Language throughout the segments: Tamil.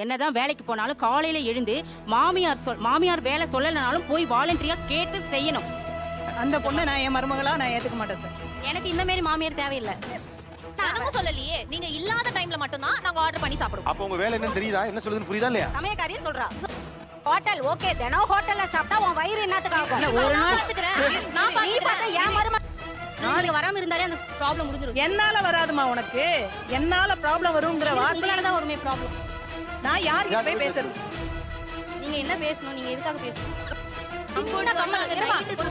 என்னதான் வேலைக்கு போனாலும் காலையில எழுந்து மாமியார் சொல் மாமியார் வேலை சொல்லலைனாலும் போய் வாலண்டரியா கேட்டு செய்யணும். அந்த பொண்ணை நான் என் மருமகளா நான் ஏத்துக்க மாட்டேன் சார் எனக்கு இந்த மாதிரி மாமியார் தேவையில்லை. தினமும் சொல்லலையே நீங்க இல்லாத டைம்ல மட்டும் தான் நாங்க ஆர்டர் பண்ணி சாப்பிடுவோம். அப்ப உங்க வேலை என்னன்னு தெரியுதா? என்ன சொல்லுதுன்னு புரியுதா இல்லையா? சமயக்காரின்னு சொல்றா. ஹோட்டல் ஓகே தினம் ஹோட்டல்ல சாப்பிட்டா உன் வயிறு என்னத்துக்கு ஆகும்? ஒரு நான் நாள் பாத்துக்கிறேன். நான் நீ பார்த்தா பாத்துக்கிறேன் என் மரும நாளைக்கு வராம இருந்தாலே அந்த ப்ராப்ளம் முடிஞ்சிரும் என்னால வராதுமா உனக்கு. என்னால ப்ராப்ளம் வருங்கிற வார்த்தை உங்களால தான் வருமே ப்ராப்ளம் நான் யாருக்கு போய் பேசுறது? நீங்க என்ன பேசணும்? நீங்க எதுக்காக பேசணும்?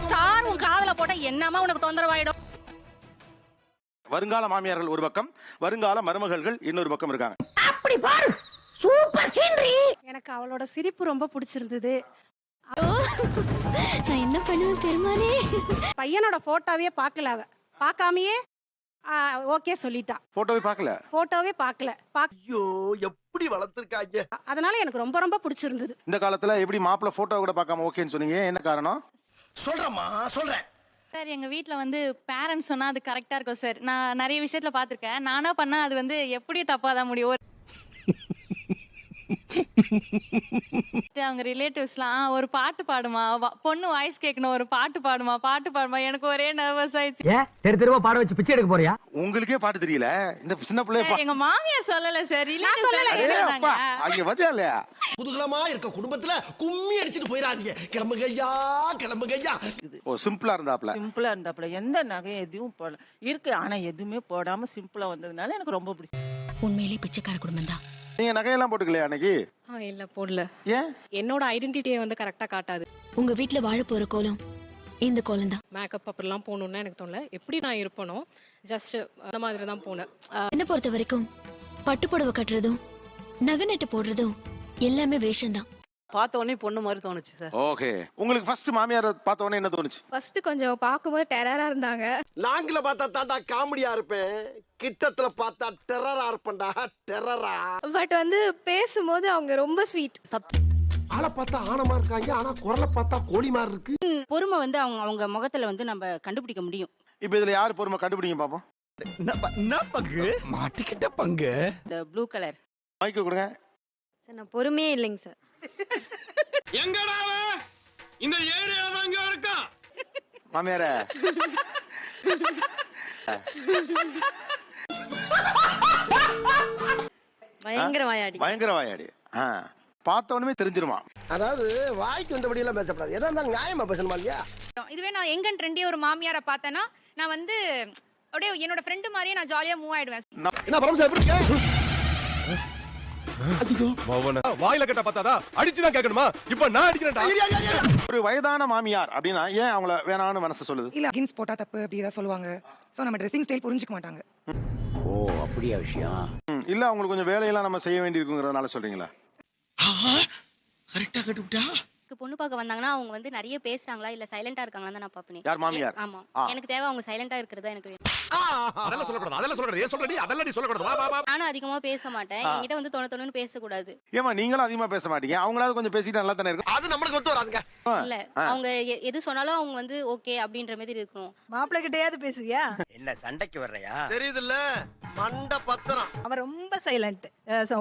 ஸ்டார் உன் காதுல போட்டா என்னமா உனக்கு தொந்தரவாயிடும்? வருங்கால மாமியார்கள் ஒரு பக்கம் வருங்கால மருமகள்கள் இன்னொரு பக்கம் இருக்காங்க. எனக்கு அவளோட சிரிப்பு ரொம்ப பிடிச்சிருந்தது. நான் என்ன பண்ணுவேன் பெருமானே பையனோட போட்டோவே பார்க்கல அவ. பார்க்காமயே ஓகே சொல்லிட்டா. போட்டோவை பார்க்கல? போட்டோவே பார்க்கல. ஐயோ எப்படி வளர்த்திருக்காங்க? அதனால எனக்கு ரொம்ப ரொம்ப பிடிச்சிருந்தது. இந்த காலத்துல எப்படி மாப்பிள்ள போட்டோ கூட பார்க்காம ஓகேன்னு சொன்னீங்க? என்ன காரணம்? சொல்றேம்மா சொல்றேன். சார் எங்க வீட்ல வந்து பேரண்ட்ஸ் சொன்னா அது கரெக்டா இருக்கும் சார். நான் நிறைய விஷயத்துல பாத்திருக்கேன் நானா பண்ணா அது வந்து எப்படி தப்பா தான் முடியும்? அவங்க ரிலேட்டிவ்ஸ்லாம் ஒரு பாட்டு பாடுமா? பொண்ணு வாய்ஸ் கேட்கணும் ஒரு பாட்டு பாடுமா? பாட்டு பாடுமா? எனக்கு ஒரே நர்வஸ் ஆயிடுச்சு. ஏன் தெரு தெருவா பாட வச்சு பிச்சை எடுக்க போறியா? உங்களுக்கே பாட்டு தெரியல. இந்த சின்ன பிள்ளைய சார், எங்க மாமியார் சொல்லல சார். அடே அப்பா அங்க வந்தியா இல்லையா? குதூகலமா இருக்க குடும்பத்துல கும்மி அடிச்சிட்டு போயிடாதீங்க கிளம்புங்க ஐயா கிளம்புங்க ஐயா ஓ சிம்பிளா இருந்தாப்ல சிம்பிளா இருந்தாப்புல. எந்த நகை எதுவும் போடல இருக்கு ஆனா எதுவுமே போடாம சிம்பிளா வந்ததுனால எனக்கு ரொம்ப பிடிக்கும் உண்மையிலே பிச்சைக்கார குடும்பம் தான் நீங்க நகையெல்லாம் போட்டுக்கலையா அன்னைக்கு? இல்ல போடல. ஏன்? என்னோட ஐடென்டிட்டியை வந்து கரெக்டா காட்டாது. உங்க வீட்ல வாழ போற கோலம் இந்த கோலம் தான். மேக்கப் அப்படிலாம் போகணும்னு எனக்கு தோணல. எப்படி நான் இருப்பனோ ஜஸ்ட் அந்த மாதிரி தான் போனேன். என்ன பொறுத்த வரைக்கும் பட்டு புடவை கட்டுறதும் நகை நட்டு போடுறதும் எல்லாமே வேஷம் தான் பார்த்த உடனே பொண்ணு மாதிரி தோணுச்சு சார். ஓகே. உங்களுக்கு ஃபர்ஸ்ட் மாமியார் பார்த்த உடனே என்ன தோணுச்சு? ஃபர்ஸ்ட் கொஞ்சம் பார்க்கும்போது டெரரா இருந்தாங்க. லாங்கில பார்த்தா தாண்டா காமெடியா இருப்பேன். கிட்டத்துல பார்த்தா டெரரா இருப்பேன்டா. டெரரா பட் வந்து பேசும்போது அவங்க ரொம்ப ஸ்வீட் ஆளை பார்த்தா ஆனமா இருக்காங்க. ஆனா குரலை பார்த்தா கோழி மாதிரி இருக்கு. பொறுமை வந்து அவங்க அவங்க முகத்துல வந்து நம்ம கண்டுபிடிக்க முடியும். இப்போ இதுல யார் பொறுமை கண்டுபிடிங்க பாப்போம்? என்ன பங்கு? மாட்டிக்கிட்ட பங்கு. இந்த ப்ளூ கலர் மைக்கு கொடுங்க. சார் நான் பொறுமையே இல்லைங்க சார். மாமியார. பயங்கர வாயாடி. பயங்கர வாயாடி. உடனே தெரிஞ்சிருமா அதாவது வாய்க்கு வந்தபடி எல்லாம் பேசப்படாது. எதா இருந்தாலும் நியாயமா பேசணுமா இல்லையா? இதுவே நான் எங்கன்னு ட்ரெண்டி ஒரு மாமியாரை பார்த்தேன்னா நான் வந்து அப்படியே என்னோட ஃப்ரெண்டு மாதிரியே நான் ஜாலியா மூவ் ஆயிடுவேன். என்ன பரமசா எப்படி வாயில கட்ட பார்த்தாதா அடிச்சுதான் கேட்கணுமா? இப்ப நான் அடிக்கிறேன்டா. ஒரு வயதான மாமியார் அப்படின்னா ஏன் அவங்கள வேணான்னு மனசு சொல்லுது? இல்ல அகின்ஸ் போட்டா தப்பு அப்படி ஏதாவது சொல்லுவாங்க. சோ நம்ம ட்ரெஸ்ஸிங் ஸ்டைல் புரிஞ்சுக்க மாட்டாங்க. ஓ அப்படியா விஷயம்? இல்ல அவங்களுக்கு கொஞ்சம் வேலையெல்லாம் நம்ம செய்ய வேண்டியிருக்குங்கிறதுனால சொல்றீங்களா? கரெக்டா கட்டுவிட்டா? பொண்ணு பார்க்க வந்தாங்கன்னா அவங்க வந்து நிறைய பேசுறாங்களா இல்ல சைலண்டா இருக்காங்களா நான் பாப்பேன் யார் மாமியார்? ஆமா. எனக்கு தேவை அவங்க சைலண்டா இருக்கிறதா எனக்கு வேணும். அதெல்லாம் சொல்லக்கூடாது அதெல்லாம் சொல்லக்கூடாது. ஏன் சொல்றடி அதெல்லாம் நீ சொல்லக்கூடாது. வா வா வா. நானும் அதிகமா பேச மாட்டேன். என்கிட்ட வந்து தொண தொணன்னு பேசக்கூடாது. ஏமா நீங்களும் அதிகமா பேச மாட்டீங்க. அவங்களாவது கொஞ்சம் பேசிட்டு நல்லா தானே இருக்கும் அது நம்மளுக்கு ஒத்து வராதுங்க. இல்ல. அவங்க எது சொன்னாலும் அவங்க வந்து ஓகே அப்படின்ற மாதிரி இருக்கணும். மாப்பிள்ளை கிட்டயாவது பேசுவியா? என்ன சண்டைக்கு வர்றையா? தெரியுதுல்ல மண்ட பத்திரம். அவன் ரொம்ப சைலண்ட்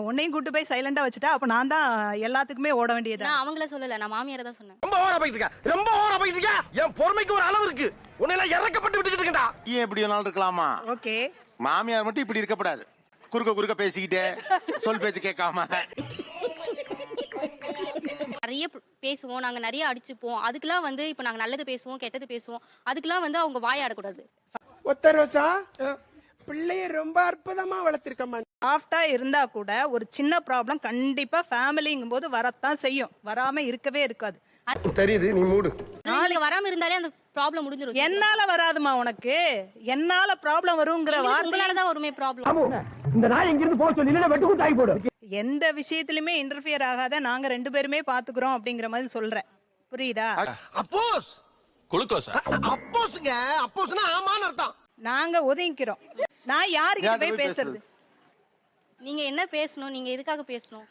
உன்னையும் கூட்டு போய் சைலண்டா வச்சுட்டா அப்ப நான் தான் எல்லாத்துக்குமே ஓட வேண்டியது நான் அவங்கள சொல்லல நான் மாமியாரை தான் சொன்னேன். ரொம்ப ஓவரா போயிட்டு இருக்க. ரொம்ப ஓவரா போயிட்டு இருக்க. என் பொறுமைக்கு ஒரு அளவு இருக்கு. உன்னை இறக்கப்பட்டு விட்டுக்கிட்டு இருக்கா ஏன் எப்படி வேணாலும் இருக்கலாமா? ஓகே மாமியார் மட்டும் இப்படி இருக்கப்படாது. குறுக்க குறுக்க பேசிக்கிட்டே சொல் பேச்சு கேட்காம. நிறைய பேசுவோம் நாங்க நிறைய அடிச்சுப்போம். அதுக்கெல்லாம் வந்து இப்ப நாங்க நல்லது பேசுவோம் கெட்டது பேசுவோம். அதுக்கெல்லாம் வந்து அவங்க வாயாடக்கூடாது. ஒத்த ரோசா? பிள்ளைய ரொம்ப அற்புதமா வளர்த்திருக்கம்மா. சாஃப்டா இருந்தா கூட ஒரு சின்ன ப்ராப்ளம் கண்டிப்பா ஃபேமிலிங்கும் போது வரத்தான் செய்யும். வராம இருக்கவே இருக்காது. தெரியுது நீ மூடு. நாளைக்கு வராம இருந்தாலே அந்த ப்ராப்ளம் முடிஞ்சிரும் என்னால வராதுமா உனக்கு? என்னால ப்ராப்ளம் வருங்கிற வார்த்தை உங்களால தான் வருமே ப்ராப்ளம் இந்த நாய் எங்க இருந்து போக சொல்லி வெட்டு குத்தாய் போடு எந்த விஷயத்திலுமே இன்டர்ஃபியர் ஆகாத நாங்க ரெண்டு பேருமே பாத்துக்கிறோம் அப்படிங்கிற மாதிரி சொல்றேன். புரியுதா? அப்போஸ்! குளுக்கோஸா? அப்போஸ்ங்க. அப்போஸ்னா ஆமான்னு அர்த்தம். நாங்க ஒதுங்கிக்கிறோம். நான் யாருக்கிட்ட யார்கிட்ட போய் பேசுறது? நீங்க என்ன பேசணும்? நீங்க எதுக்காக பேசணும்?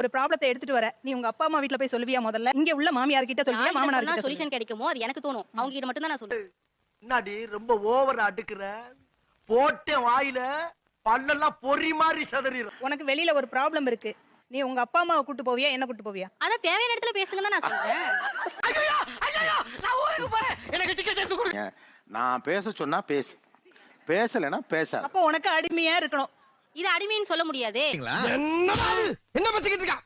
ஒரு ப்ராப்ளத்தை எடுத்துட்டு வர. நீ உங்க அப்பா அம்மா வீட்ல போய் சொல்லுவியா முதல்ல? இங்க உள்ள மாமியார் கிட்ட சொல்லுவியா மாமனார் கிட்ட? சொல்யூஷன் கிடைக்குமோ? அது எனக்கு தோணும். அவங்க கிட்ட மட்டும் தான் நான் சொல்லுவேன் என்னடி ரொம்ப ஓவரா அடுக்குற? போட்ட வாயில பல்லெல்லாம் பொறி மாதிரி சதறிடும் உனக்கு வெளியில ஒரு ப்ராப்ளம் இருக்கு. நீ உங்க அப்பா அம்மாவை கூட்டு போவியா? என்ன கூட்டு போவியா? அதான் தேவையான இடத்துல பேசுங்க தான் நான் சொல்றேன். எனக்கு டிக்கெட் எடுத்து கொடு. நான் பேச சொன்னா பேசு. பேசலைன்னா பேசாத. அப்போ உனக்கு அடிமையா இருக்கணும். இது அடிமைன்னு சொல்ல முடியாதே? என்ன பச்சிக்கிட்டு இருக்கா?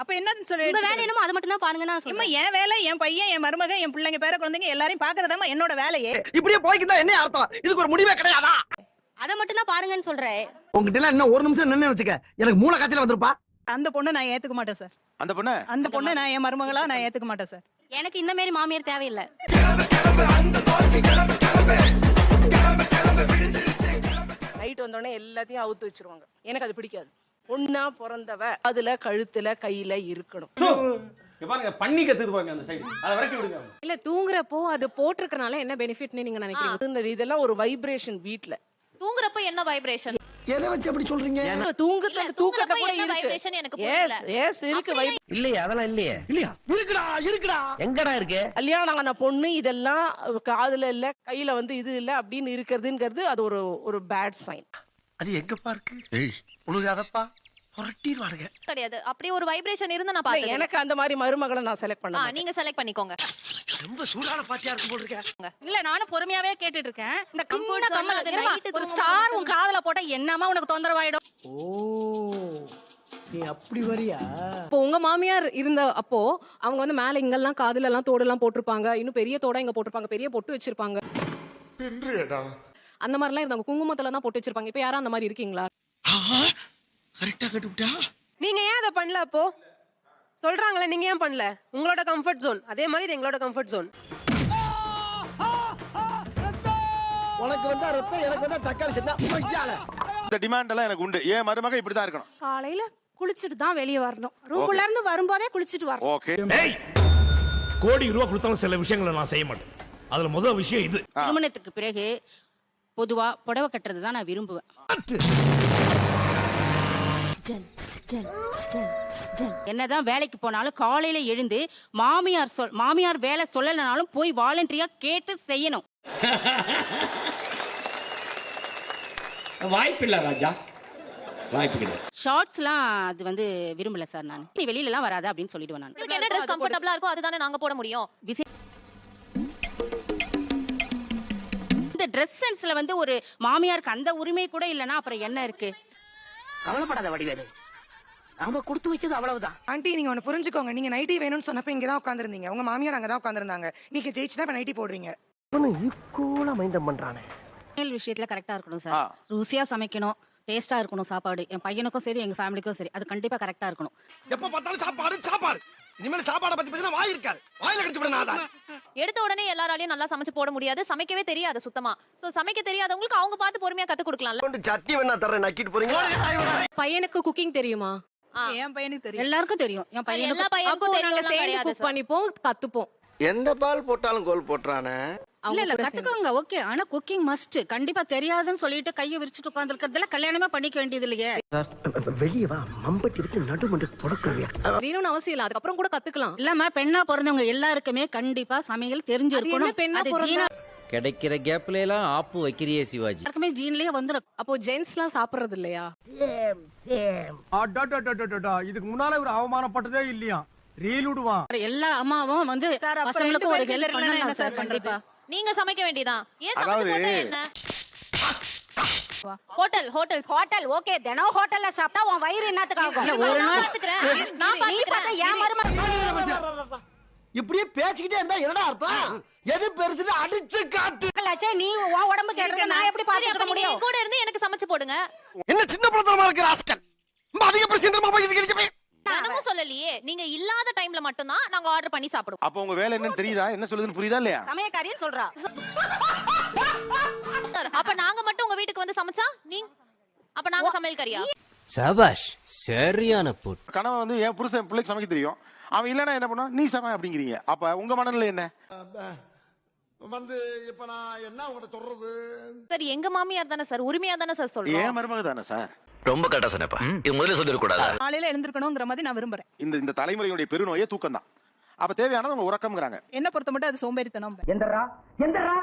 அப்ப என்னன்னு சொல்லி உங்க வேலை என்னமோ அதை மட்டும் தான் பாருங்க நான் சும்மா என் வேலை என் பையன் என் மருமக என் பிள்ளைங்க பேர குழந்தைங்க எல்லாரையும் பாக்குறதாம என்னோட வேலையே. இப்படியே போய்க்குதா என்ன அர்த்தம்? இதுக்கு ஒரு முடிவே கிடையாதா? அதை மட்டும் தான் பாருங்கன்னு சொல்றேன். உங்ககிட்ட எல்லாம் இன்னும் ஒரு நிமிஷம் நின்னு வச்சுக்க. எனக்கு மூளை காய்ச்சல் வந்திருப்பா. அந்த பொண்ணை நான் ஏத்துக்க மாட்டேன் சார் அந்த பொண்ணு? அந்த பொண்ணை நான் என் மருமகளா நான் ஏத்துக்க மாட்டேன் சார் எனக்கு இந்த மாதிரி மாமியார் தேவையில்லை. நைட் வந்தோடனே எல்லாத்தையும் அவுத்து வச்சிருவாங்க. எனக்கு அது பிடிக்காது. பொண்ணா பிறந்தவ அதுல கழுத்துல கையில இருக்கணும். பாருங்க பண்ணி கத்துக்குவாங்க அந்த சைடு அதை வரைக்கும் விடுங்க. இல்ல தூங்குறப்போ அது போட்டிருக்கனால என்ன பெனிஃபிட்னு நீங்க நினைக்கிறீங்க? இதெல்லாம் ஒரு வைப்ரேஷன் வீட்ல. தூங்குறப்ப என்ன வைப்ரேஷன் எதை வச்சு அப்படி சொல்றீங்க? தூங்கத்துல இல்ல, தூக்கத்தை தூங்குறப்ப கூட இருக்கு. எனக்கு எஸ் புரியல. எஸ் இருக்கு இல்லையா அதெல்லாம் இல்லையே. இல்லையா? இருக்குடா இருக்குடா. எங்கடா இருக்கு? கல்யாணம் ஆன பொண்ணு இதெல்லாம் காதுல இல்ல கையில வந்து இது இல்ல அப்படின்னு இருக்கிறதுங்கிறது அது ஒரு ஒரு பேட் சைன் அது எங்கப்பா இருக்கு? உழுகாதப்பா புரட்டிடுவானுங்க கிடையாது. அப்படி ஒரு வைப்ரேஷன் இருந்தா நான் பாத்தேன் எனக்கு அந்த மாதிரி மருமகளை நான் செலக்ட் பண்ண. நீங்க செலக்ட் பண்ணிக்கோங்க. ரொம்ப சூடான பாத்தியா இருக்கும் போல இருக்க. இல்ல நானும் பொறுமையாவே கேட்டுட்டு இருக்கேன் இந்த zone கம்மல் ஒரு ஸ்டார் உன் காதுல போட்டா என்னமா உனக்கு தொந்தரவாயிடும்? ஓ நீ அப்படி வரியா? இப்போ உங்க மாமியார் இருந்த அப்போ அவங்க வந்து மேல இங்கெல்லாம் காதுல எல்லாம் தோடெல்லாம் போட்டிருப்பாங்க. இன்னும் பெரிய தோட இங்க போட்டிருப்பாங்க. பெரிய பொட்டு வச்சிருப்பாங்க. அந்த மாதிரிலாம் இருந்தாங்க குங்குமத்துல தான் போட்டு வச்சிருப்பாங்க. இப்போ யாரும் அந்த மாதிரி இருக்கீங்களா? கரெக்டா கட்டுவிட்டா நீங்க ஏன் அதை பண்ணல அப்போ? சொல்றாங்களே நீங்க ஏன் பண்ணல? உங்களோட கம்ஃபர்ட் ஜோன் அதே மாதிரி இது எங்களோட கம்ஃபர்ட் ஜோன் உனக்கு வந்தா ரத்தம் எனக்கு வந்தா தக்காளி இந்த டிமாண்ட் எல்லாம் எனக்கு உண்டு. ஏன் மருமக இப்படிதான் இருக்கணும். காலையில குளிச்சுட்டு தான் வெளியே வரணும். ரூம்ல இருந்து வரும்போதே குளிச்சுட்டு வரணும். ஓகே கோடி ரூபா கொடுத்தாலும் சில விஷயங்களை நான் செய்ய மாட்டேன். அதுல முதல் விஷயம் இது. திருமணத்துக்கு பிறகு பொதுவா புடவை கட்டுறது தான் நான் விரும்புவேன். என்னதான் வேலைக்கு போனாலும் காலையில எழுந்து மாமியார் சொல் மாமியார் வேலை சொல்லலைனாலும் போய் வாலண்டரியா கேட்டு செய்யணும். வாய்ப்பில்ல ராஜா. வாய்ப்பு கிடையாது. ஷார்ட்ஸ்லாம் அது வந்து விரும்பல சார் நான். நீ வெளியில எல்லாம் வராத அப்படின்னு சொல்லிடுவேன் நான். உங்களுக்கு என்ன ட்ரெஸ் கம்ஃபர்டபுளா இருக்கோ அதுதானே நாங்க போட முடியும். இந்த ட்ரெஸ் சென்ஸ்ல வந்து ஒரு மாமியாருக்கு அந்த உரிமை கூட இல்லைன்னா அப்புறம் என்ன இருக்கு? கவலைப்படாத வடிவேலு. நாம கொடுத்து வச்சது அவ்வளவுதான். ஆண்டி நீங்க ஒன்னு புரிஞ்சுக்கோங்க. நீங்க நைட்டி வேணும்னு சொன்னப்ப இங்க தான் உட்காந்துருந்தீங்க உங்க மாமியார் அங்க தான் உட்காந்துருந்தாங்க நீங்க ஜெயிச்சு தான் நைட்டி போடுறீங்க. ஈக்குவலா மைண்டம் பண்றானே. சமையல் விஷயத்துல கரெக்டா இருக்கணும். சார் ருசியா சமைக்கணும் டேஸ்டா இருக்கணும் சாப்பாடு. என் பையனுக்கும் சரி எங்க ஃபேமிலிக்கும் சரி அது கண்டிப்பா கரெக்டா இருக்கணும். எப்ப பார்த்தாலும் சாப்பாடு சாப்பாடு. இனிமேல் சாப்பாடை பத்தி பேசினா வாய் இருக்காது. வாயில கடிச்சு விட நான் எடுத்த உடனே எல்லாராலையும் நல்லா சமைச்சு போட முடியாது. சமைக்கவே தெரியாது சுத்தமா. சோ சமைக்க தெரியாதவங்களுக்கு அவங்க பார்த்து பொறுமையா கத்து கொடுக்கலாம்ல. கொண்டு சட்னி வேணா தரேன் நக்கிட்டு போறீங்க பையனுக்கு குக்கிங் தெரியுமா? ஆ. என் பையனுக்கு தெரியும். எல்லாருக்கும் தெரியும். என் சரி, எல்லா பையனுக்கு பையனுக்கும் அப்போ நாங்க தெரியும் சேர்ந்து குக் பண்ணிப்போம் கத்துப்போம். எந்த பால் போட்டாலும் கோல் போட்டுறானே? இல்ல இல்ல. கத்துக்கோங்க ஓகே. ஆனா குக்கிங் மஸ்ட் கண்டிப்பா தெரியாதுன்னு சொல்லிட்டு கையை விரிச்சிட்டு உட்கார்ந்துருக்கிறதுல கல்யாணமே பண்ணிக்க வேண்டியது இல்லையே வெளியே வா. மம்பட்டி எடுத்து நடுமண்டு தெரியணும்னு அவசியம் இல்ல. அதுக்கப்புறம் கூட கத்துக்கலாம். இல்லாம பெண்ணா பிறந்தவங்க எல்லாருக்குமே கண்டிப்பா சமையல் தெரிஞ்சிருக்கணும். பெண்ணா அது பிறந்தா? கிடைக்கிற கேப்ல எல்லாம் ஆப்பு வைக்கிறியே சிவாஜி. எல்லாருக்குமே ஜீன்லயே வந்துடும் அப்போ ஜென்ஸ்லாம் சாப்பிடுறது இல்லையா? இதுக்கு முன்னால ஒரு அவமானப்பட்டதே இல்லையா? ரீல் விடுவான் எல்லா அம்மாவும் வந்து சார் அப்ப ரெண்டு பசங்களுக்கும் ஒரு பேருக்கு ஹெல்ப் தெரியலன்னா என்ன பண்ணலாம் சார் சார் கண்டிப்பா. நீங்க சமைக்க வேண்டியதான் ஏன் அதாவது- சமைச்சு போட்டா என்ன? Hotel hotel hotel. ஓகே தினம் ஹோட்டல்ல சாப்பிட்டா உன் வயிறு என்னத்துக்கு ஆகும் ஒரு நாள் நான் ஏன் இப்படியே பேசிக்கிட்டே இருந்தா என்னடா அர்த்தம்? எது பெருசுன்னு அடிச்சு காட்டு. நீ உன் உடம்பு கேட்டது நான் எப்படி பாத்துக்க முடியும்? கூட இருந்து எனக்கு சமைச்சு போடுங்க. என்ன சின்ன பழத்தனமா இருக்கிற ஆஸ்கல்? அதிக பிரச்சனை தினமும் சொல்லலையே. நீங்க இல்லாத டைம்ல மட்டும் தான் நாங்க ஆர்டர் பண்ணி சாப்பிடுவோம். அப்போ உங்க வேலை என்னன்னு தெரியுதா? என்ன சொல்லுதுன்னு புரியுதா இல்லையா? சமயக்காரின்னு சொல்றா. அப்ப நாங்க மட்டும் உங்க வீட்டுக்கு வந்து சமைச்சா? நீங்க? அப்ப நாங்க சமையல்காரியா? சபாஷ் சரியான போட்டு. கணவன் வந்து என் புருஷன் பிள்ளைக்கு சமைக்க தெரியும். அவன் இல்லைன்னா என்ன பண்ணுவான்? நீ சமை அப்படிங்கிறீங்க. அப்ப உங்க மனநிலை என்ன? வந்து இப்ப நான் என்ன உங்கள்ட்ட சொல்றது? சார் எங்க மாமியார் தானே சார்? உரிமையா தானே சார் ஏன் சொல்றோம் மருமக தானே சார்? ரொம்ப கரெக்டா சொன்னப்பா இது முதல்ல சொல்லிருக்கூடாது காலையில எழுந்திருக்கணுங்கிற மாதிரி நான் விரும்புறேன். இந்த இந்த தலைமுறையுடைய பெருநோயே தூக்கம் தான் அப்ப தேவையானது உங்க உறக்கம்ங்கிறாங்க. என்ன பொறுத்த மட்டும் அது சோம்பேறித்தனம். எந்தரா எந்தரா.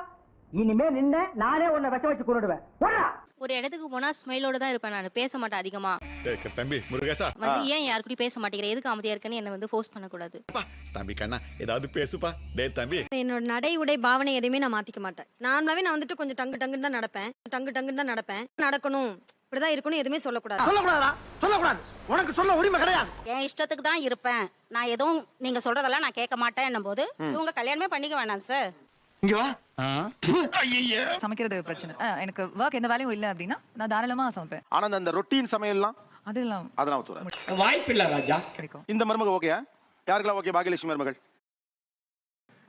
இனிமே நின்ன நானே உன்னை விஷ வச்சு கொண்டுடுவேன். ஒரு இடத்துக்கு போனா ஸ்மைலோட தான் இருப்பேன் நான். பேச மாட்டேன் அதிகமா. தம்பி முருகேசா. வந்து ஏன் யாரு கூட பேச மாட்டேங்கிற? எதுக்கு அமைதியா இருக்கேன்னு என்ன வந்து ஃபோர்ஸ் பண்ணக்கூடாது. தம்பி கண்ணா ஏதாவது பேசுப்பா. டே தம்பி. என்னோட நடை உடை பாவனை எதுவுமே நான் மாத்திக்க மாட்டேன். நார்மலாவே நான் வந்துட்டு கொஞ்சம் டங்கு டங்குன்னு தான் நடப்பேன். டங்கு டங்குன்னு தான் நடப்பேன். நடக்கணும். இப்படிதான் இருக்கணும் எதுவுமே சொல்லக்கூடாது. சொல்லக்கூடாதா? சொல்லக்கூடாது. உனக்கு சொல்ல உரிமை கிடையாது. என் இஷ்டத்துக்கு தான் இருப்பேன். நான் எதுவும் நீங்க சொல்றதெல்லாம் நான் கேட்க மாட்டேன்னும் போது இவங்க கல்யாணமே பண்ணிக்க வேணாம் சார். இங்க வா. சமைக்கிறது பிரச்சனை. எனக்கு ஒர்க் எந்த வேலையும் இல்லை அப்படின்னா நான் தாராளமா சமைப்பேன். ஆனா அந்த- ரொட்டீன் சமையல்லாம்? அதெல்லாம் அதெல்லாம் ஒத்துவராது வாய்ப்பில்லை ராஜா. கிடைக்கும். இந்த மருமக ஓகேயா யாருக்கெல்லாம் ஓகே பாகியலட்சுமி மருமகள்.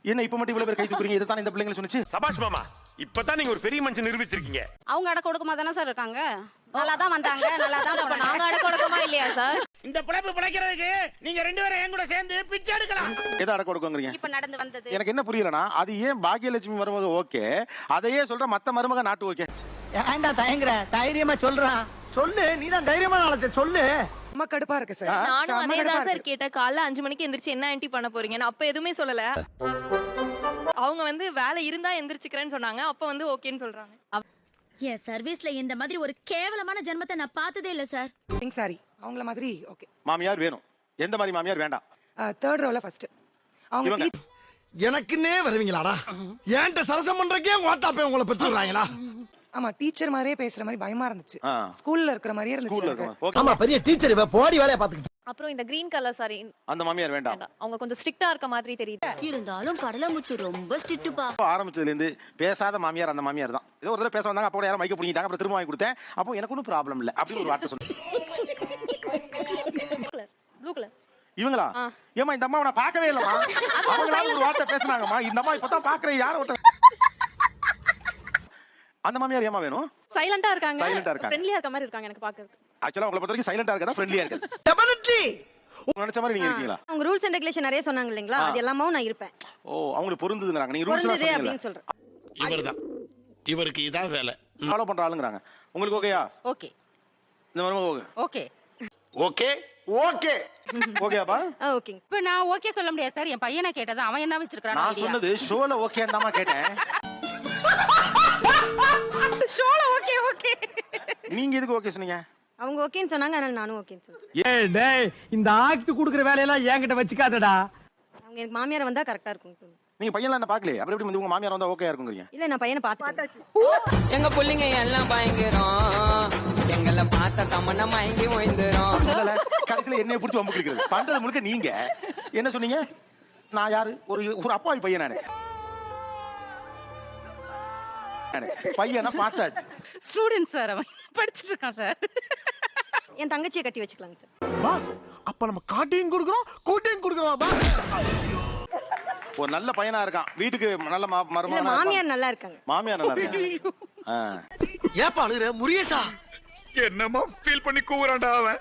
என்ன இப்ப மட்டும் இவ்வளவு பேர் கை தூக்குறீங்க? இதுதான் இந்த பிள்ளைங்க சொன்னுச்சு? சபாஷ் மாமா இப்பதான் நீங்க ஒரு பெரிய மனுஷன் நிரூபிச்சிருக்கீங்க. அவங்க அடக்க ஒடுக்கமா தானே சார் இருக்காங்க? நல்லா தான் வந்தாங்க. நல்லா தான் அப்ப நாங்க அடக்க ஒடுக்கமா இல்லையா சார் இந்த பிழைப்பு பிழைக்கிறதுக்கு நீங்க ரெண்டு பேரும் என் கூட சேர்ந்து பிச்சை எடுக்கலாம். எதை அடக்க கொடுக்குங்கிறீங்க இப்ப நடந்து வந்தது. எனக்கு என்ன புரியலனா அது ஏன் பாகியலட்சுமி மருமக ஓகே அதையே சொல்ற மத்த மருமக நாட்டு ஓகே. ஏன்டா தயங்குற? தைரியமா சொல்றான் சொல்லு நீ தான் தைரியமான ஆளத்தை சொல்லு. ரொம்ப கடுப்பா இருக்கு சார் நானும் அதே தான் சார். கேட்டேன். காலைல அஞ்சு மணிக்கு எந்திரிச்சு என்ன ஆன்ட்டி பண்ண போறீங்க நான் அப்ப எதுவுமே சொல்லல. அவங்க வந்து வேலை இருந்தா எந்திரிச்சுக்கிறேன்னு சொன்னாங்க. அப்ப வந்து ஓகேன்னு சொல்றாங்க. என் சர்வீஸ்ல இந்த மாதிரி ஒரு கேவலமான ஜென்மத்தை நான் பார்த்ததே இல்ல சார். பிங்க் சாரி அவங்கள மாதிரி ஓகே மாமியார் வேணும். எந்த மாதிரி மாமியார் வேண்டாம். தேர்ட் ரோல ஃபர்ஸ்ட் அவங்க இவங்க. teach- எனக்குன்னே வருவீங்களாடா? ஏன்ட்ட சரசம் பண்றக்கே ஓட்டாப்பே உங்களை பெற்றுறாங்களா ஆமா டீச்சர் மாதிரியே பேசுற மாதிரி பயமா இருந்துச்சு. ஆ, ஸ்கூல்ல இருக்கிற மாதிரியே ஸ்கூல்ல இருந்துச்சு ஓகே ஆமா பெரிய டீச்சர் இவ போடி வேலைய பாத்துக்கிட்டு அப்புறம் இந்த கிரீன் கலர் சாரி அந்த மாமியார் வேண்டாம். அவங்க கொஞ்சம் ஸ்ட்ரிக்ட்டா இருக்க மாதிரி தெரியுது. இருந்தாலும் கடலமுத்து ரொம்ப ஸ்ட்ரிக்ட்டுப்பா ஆரம்பிச்சதுல இருந்து பேசாத மாமியார் அந்த மாமியார் தான். ஏதோ ஒரு தடவை பேச வந்தாங்க அப்போ கூட யாரும் மைக்க பிடிங்கிட்டாங்க அப்புறம் திரும்ப வாங்கி கொடுத்தேன். அப்போ எனக்கு ஒன்றும் ப்ராப்ளம் இல்லை அப்படின்னு ஒரு வார்த்தை சொன்னேன். ப்ளூ கலர் இவங்களா. ஏமா இந்த அம்மாவை நான் பார்க்கவே இல்லைம்மா. அவங்களா ஒரு வார்த்தை பேசுனாங்கம்மா. இந்த அம்மா இப்பதான் பாக்குறேன் யாரும் ஒருத்தர். அந்த மாமியார் ஏமா வேணும்? சைலண்டா இருக்காங்க. ஆ இருக்காங்க. ஃப்ரெண்ட்லியா இருக்க மாதிரி இருக்காங்க எனக்கு பாக்குறதுக்கு ஆக்சுவலா உங்களை பொறுத்த வரைக்கும் சைலண்டா இருக்கதா ஃப்ரெண்ட்லியா இருக்கு உங்க நினைச்ச மாதிரி நீங்க இருக்கீங்களா? அவங்க ரூல்ஸ் அண்ட் ரெகுலேஷன் நிறைய சொன்னாங்க இல்லைங்களா. அது எல்லாமே நான் இருப்பேன். ஓ அவங்களுக்கு பொருந்துதுங்கறாங்க நீங்க ரூல்ஸ் பொருந்தது எல்லாம் அப்படின்னு சொல்றேன். இவர்தான். இவருக்கு இதான் வேலை. ஃபாலோ பண்ற ஆளுங்கறாங்க உங்களுக்கு ஓகேயா ஓகே. இந்த மாதிரி ஓகே. ஓகே ஓகே ஓகே ஓகேப்பா ஓகேங்க. இப்ப நான் ஓகே சொல்ல முடியாது சார் என் பையனை கேட்டது அவன் என்ன வச்சிருக்கான் நான் சொன்னது ஷோல ஓகே தாமா கேட்டேன். ஷோல ஓகே ஓகே நீங்க எதுக்கு ஓகே சொன்னீங்க? அவங்க ஓகேன்னு சொன்னாங்க அதனால நானும் ஓகேன்னு சொல்றேன் டேய் இந்த ஆக்ட் குடுக்குற வேலையெல்லாம் என்கிட்ட வச்சுக்காதடா. அவங்க எனக்கு மாமியார் வந்தா கரெக்டா இருக்கும். நீங்க பையன்லாம் என்ன பாக்கலையே அப்புறம் எப்படி வந்து உங்க மாமியார் வந்தா ஓகே இருக்குங்கிறீங்க. இல்ல நான் பையனை பார்த்தாச்சு. எங்க புள்ளைங்க எல்லாம் பயங்கரம். எங்களை பார்த்த தமன்னா மயங்கி ஓய்ந்துரும். இல்ல கடைசியில என்னைய பிடிச்சி வம்பு கிளிக்கிறது பண்றது முழுக்க நீங்க. என்ன சொன்னீங்க? நான் யாரு? ஒரு ஒரு அப்பாவி பையன் நானு. பையனை பார்த்தாச்சு. ஸ்டூடெண்ட் சார் அவன். படிச்சிட்டு இருக்கான் சார் என் தங்கச்சியை கட்டி வச்சுக்கலாங்க சார். பாஸ் அப்ப நம்ம காட்டியும் கொடுக்குறோம் கூட்டியும் கொடுக்குறோம் பாஸ். ஒரு நல்ல பையனா இருக்கான். வீட்டுக்கு நல்ல மா- இல்ல மருமகனா. மாமியார் நல்லா இருக்காங்க. மாமியார் நல்லா இருக்கான் ஆ. ஏப்பா அழுகுற? முருகேசா என்னமா ஃபீல் பண்ணி கூவுறான்டா அவன்?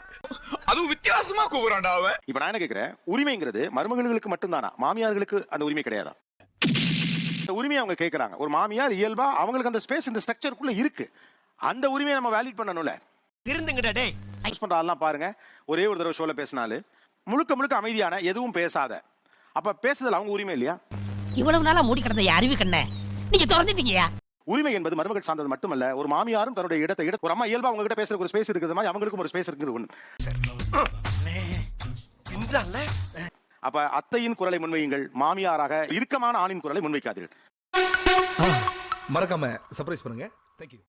அதுவும் வித்தியாசமா கூவுறான்டா அவன். இப்ப நான் என்ன கேக்குறேன்? உரிமைங்கிறது மருமகளுக்கு மட்டும்தானா? மாமியார்களுக்கு அந்த உரிமை கிடையாதா? இந்த உரிமையை அவங்க கேக்குறாங்க. ஒரு மாமியார் இயல்பா அவங்களுக்கு அந்த ஸ்பேஸ் இந்த ஸ்ட்ரக்சருக்குள்ள இருக்கு. அந்த உரிமையை நம்ம வேலிட் பண்ணணும்ல. இருந்துங்கடா டேய். யூஸ் பண்ற ஆள்லாம் பாருங்க. ஒரே ஒரு தடவை ஷோல பேசினாலு. முழுக்க முழுக்க அமைதியான எதுவும் பேசாத. அப்ப பேசுதல் அவங்க உரிமை இல்லையா? இவ்வளவு நாளா மூடி கிடந்த அறிவு கண்ண. நீங்க திறந்துட்டீங்கயா உரிமை என்பது மருமகள் சார்ந்தது மட்டுமல்ல ஒரு மாமியாரும் தன்னுடைய இடத்தை இட ஒரு அம்மா இயல்பா அவங்க கிட்ட பேசுறதுக்கு ஒரு ஸ்பேஸ் இருக்குது மாதிரி அவங்களுக்கும் ஒரு ஸ்பேஸ் இருக்குது ஒண்ணு. அப்ப அத்தையின் குரலை முன்வையுங்கள் மாமியாராக இறுக்கமான ஆணின் குரலை முன்வைக்காதீர்கள். மறக்காம சர்ப்ரைஸ் பண்ணுங்க. தேங்க்யூ